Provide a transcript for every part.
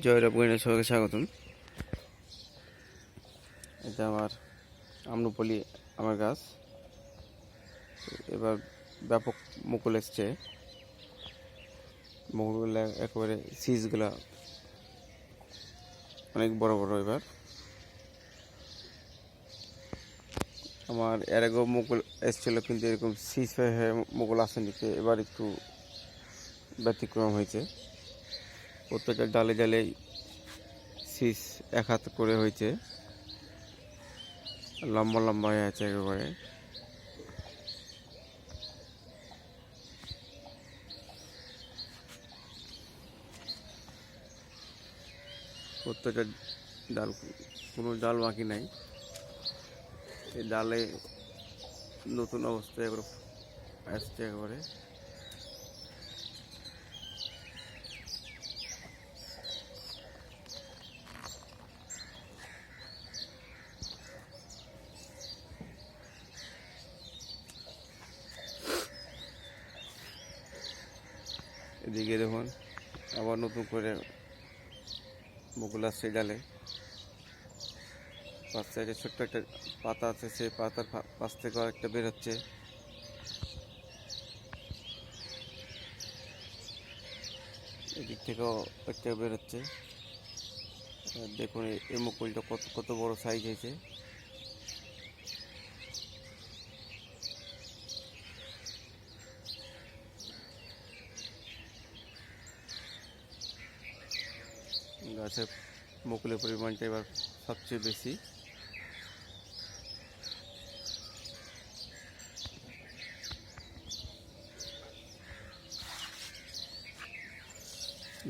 জয়রাব গাইনে সবাইকে স্বাগতম। এটা আমার আমরুপলি আমার গাছ। এবার ব্যাপক মুকুল এসছে। মুকুল একেবারে সিজগুলা অনেক বড় বড় এবার। আমার এর আগেও মুকুল এসেছিল কিন্তু এরকম সিজ হয়ে মুকুল আসেনি এবার একটু ব্যতিক্রম হয়েছে। প্রত্যেকের ডালে ডালে শীষ এক হাত করে হয়েছে। লম্বা লম্বা হয়ে আছে একেবারে। প্রত্যেকের ডাল, কোনো ডাল বাকি নাই। এই ডালে নতুন অবস্থায় এবার আসছে একেবারে। এদিকে দেখুন, আবার নতুন করে মুকুল আসছে ডালে। পাশ সাইডে ছোট্ট একটা পাতা আছে, সেই পাতার পাশ থেকে একটা বের হচ্ছে। এদিক থেকেও একটা বের হচ্ছে। দেখুন, এই মুকুলটা কত কত বড় সাইজ হয়েছে। গাছের মুকুলের পরিমাণটা এবার সবচেয়ে বেশি।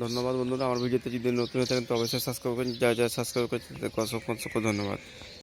ধন্যবাদ বন্ধুরা, আমার ভিডিওতে যদি নতুন হয়ে থাকেন তো অবশ্যই সাবস্ক্রাইব করেন যা যা সাবস্ক্রাইব করেছেন অসংখ্য অসংখ্য ধন্যবাদ।